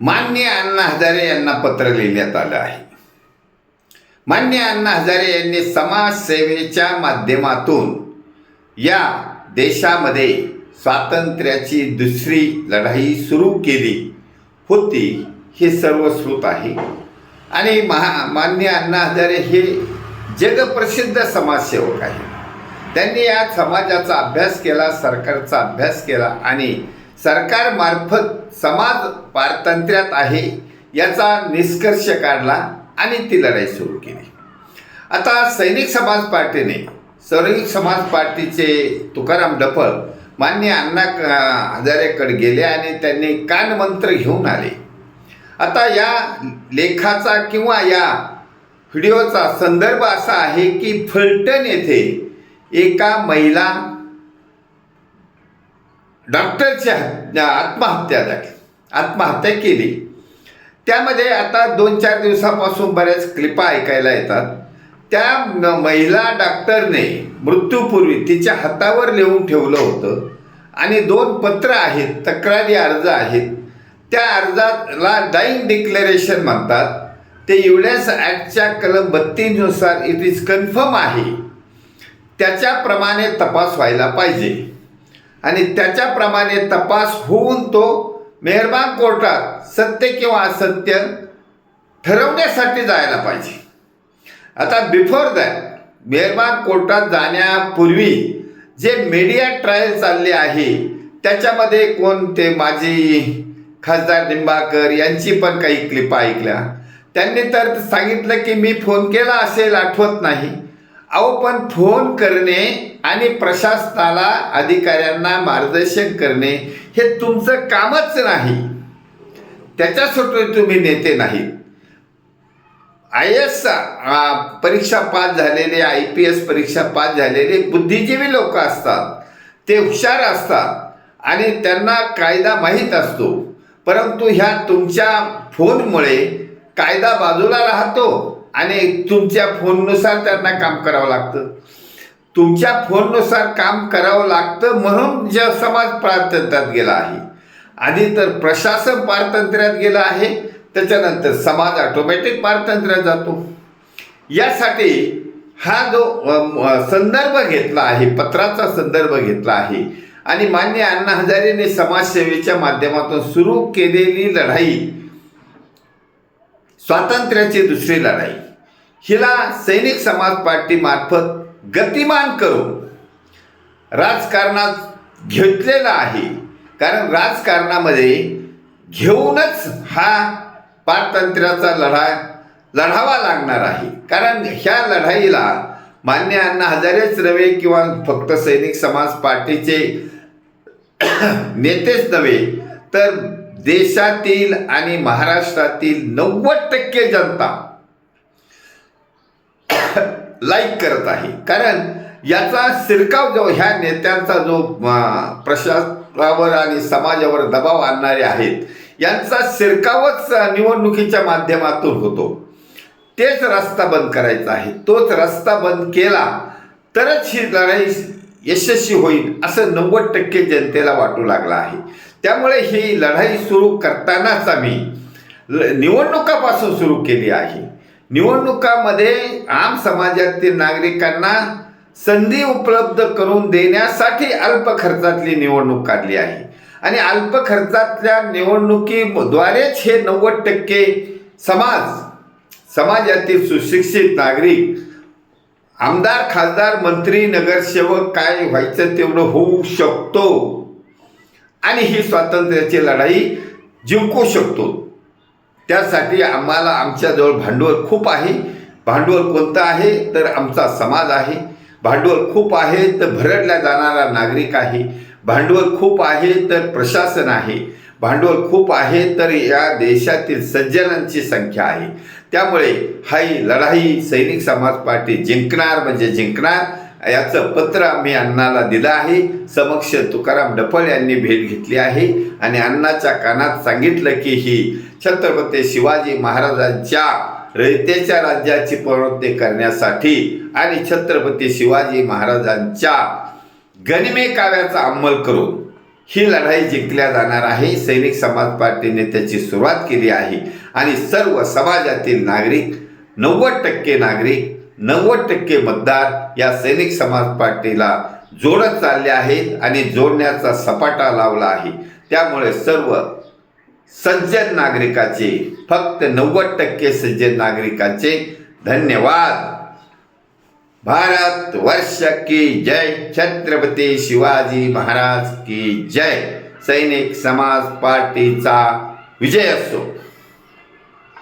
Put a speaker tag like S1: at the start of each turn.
S1: मान्य अण्णा हजारे यांना पत्र लिहिण्यात आलं आहे. मान्य अण्णा हजारे यांनी समाजसेवेच्या माध्यमातून या देशामध्ये स्वातंत्र्याची दुसरी लढाई सुरू केली होती हे सर्व श्रुत आहे. आणि महा मान्य अण्णा हजारे हे जगप्रसिद्ध समाजसेवक आहे त्यांनी या समाजाचा अभ्यास केला सरकारचा अभ्यास केला आणि सरकारमार्फत समाज पारतंत्र्यात आहे याचा निष्कर्ष काढला आणि ती लढाई सुरू केली. आता सैनिक समाज पार्टीने सैनिक समाज पार्टीचे तुकाराम डफळ मान्य अण्णा क- हजारेकडे गेले आणि त्यांनी कानमंत्र घेऊन आले. आता या लेखाचा किंवा या व्हिडिओचा संदर्भ असा आहे की फलटण येथे एका महिला डॉक्टरची आत्महत्या झाली आत्महत्या केली. त्यामध्ये आता दोन चार दिवसापासून बऱ्याच क्लिपा ऐकायला येतात. त्या महिला डॉक्टरने मृत्यूपूर्वी तिच्या हातावर लिहून ठेवलं होतं आणि दोन पत्र आहेत तक्रारी अर्ज आहेत. त्या अर्जाला डाईंग डिक्लेरेशन म्हणतात. ते युनेस ॲक्टच्या कलम बत्तीसनुसार इट इज कन्फर्म आहे. त्याच्याप्रमाणे तपास व्हायला पाहिजे. आणि त्याच्याप्रमाणे तपास होऊन तो मेहरबान कोर्टात सत्य किंवा असत्य ठरवण्यासाठी जायला पाहिजे. आता बिफोर दॅट मेहरबान कोर्टात जाण्यापूर्वी जे मीडिया ट्रायल चालले आहे त्याच्यामध्ये कोण ते माजी खासदार निंबाळकर यांची पण काही क्लिपा ऐकल्या. त्यांनी तर सांगितलं की मी फोन केला असेल आठवत नाही. अहो पण फोन करणे आणि प्रशासनाला अधिकाऱ्यांना मार्गदर्शन करणे हे तुमचं कामच नाही. त्याच्यासाठी तुम्ही नेते नाहीत. आय एस परीक्षा पास झालेले आय पी एस परीक्षा पास झालेले बुद्धिजीवी लोक असतात. ते हुशार असतात आणि त्यांना कायदा माहीत असतो. परंतु ह्या तुमच्या फोनमुळे कायदा बाजूला राहतो आणि तुमच्या फोननुसार त्यांना काम करावं लागतं. तुमच्या फोननुसार काम करावं लागतं म्हणून ज्या समाज पारतंत्र्यात गेला आहे. आधी तर प्रशासन पारतंत्र्यात गेलं आहे त्याच्यानंतर समाज ऑटोमॅटिक पारतंत्र्यात जातो. यासाठी हा जो संदर्भ घेतला आहे पत्राचा संदर्भ घेतला आहे आणि मान्य अण्णा हजारेने समाजसेवेच्या माध्यमातून सुरू केलेली लढाई स्वातंत्र्याची दुसरी लढाई. हिला सैनिक समाज पार्टीमार्फत गतिमान करून राजकारणात घेतलेला आहे. कारण राजकारणामध्ये घेऊनच हा पारतंत्र्याचा लढा लढावा लागणार आहे. कारण ह्या लढाईला मान्य अण्णा हजारेच नव्हे किंवा फक्त सैनिक समाज पार्टीचे नेतेच नव्हे तर देशातील आणि महाराष्ट्रातील नव्वद टक्के जनता लाईक करत आहे. कारण याचा शिरकाव जो ह्या नेत्यांचा जो प्रशासनावर आणि समाजावर दबाव आणणारे आहेत यांचा शिरकावच निवडणुकीच्या माध्यमातून होतो. तेच रस्ता बंद करायचा आहे. तोच रस्ता बंद केला तरच ही लढाई यशस्वी होईल असं नव्वद टक्के जनतेला वाटू लागलं आहे. त्यामुळे ही लढाई सुरू करतानाच आम्ही ल- निवडणुकापासून सुरू केली आहे. निवडणुकामध्ये आम समाजातील नागरिकांना संधी उपलब्ध करून देण्यासाठी अल्प खर्चातली निवडणूक काढली आहे. आणि अल्प खर्चातल्या निवडणुकीद्वारेच हे नव्वद टक्के समाज समाजातील सुशिक्षित नागरिक आमदार खासदार मंत्री नगरसेवक काय व्हायचं तेवढं होऊ शकतो. आणि ही स्वातंत्र्याची लढाई जिंकू शकतो. त्यासाठी आम्हाला आमच्याजवळ भांडवल खूप आहे. भांडवल कोणतं आहे? तर आमचा समाज आहे. भांडवल खूप आहे तर भरडला जाणारा नागरिक आहे. भांडवल खूप आहे तर प्रशासन आहे. भांडवल खूप आहे तर या देशातील सज्जनांची संख्या आहे. त्यामुळे हा ही लढाई सैनिक समाज पार्टी जिंकणार म्हणजे जिंकणार याचं पत्र आम्ही अण्णाला दिलं आहे. समक्ष तुकाराम डफळ यांनी भेट घेतली आहे. आणि अण्णाच्या कानात सांगितलं की ही छत्रपती शिवाजी महाराजांच्या रयतेच्या राज्याची पुनरुत्ती करण्यासाठी आणि छत्रपती शिवाजी महाराजांच्या गनिमे काव्याचा अंमल करून ही लढाई जिंकल्या जाणार आहे. सैनिक समाज पार्टीने त्याची सुरुवात केली आहे. आणि सर्व समाजातील नागरिक नव्वद टक्के नागरिक नव्वद टक्के मतदार या सैनिक समाज पार्टीला जोडत चालले आहेत आणि जोडण्याचा सपाटा लावला आहे. त्यामुळे सर्व सज्जन नागरिकाचे फक्त नव्वद टक्के सज्जन नागरिकाचे धन्यवाद. भारत वर्ष की जय. छत्रपती शिवाजी महाराज की जय. सैनिक समाज पार्टीचा विजय असो.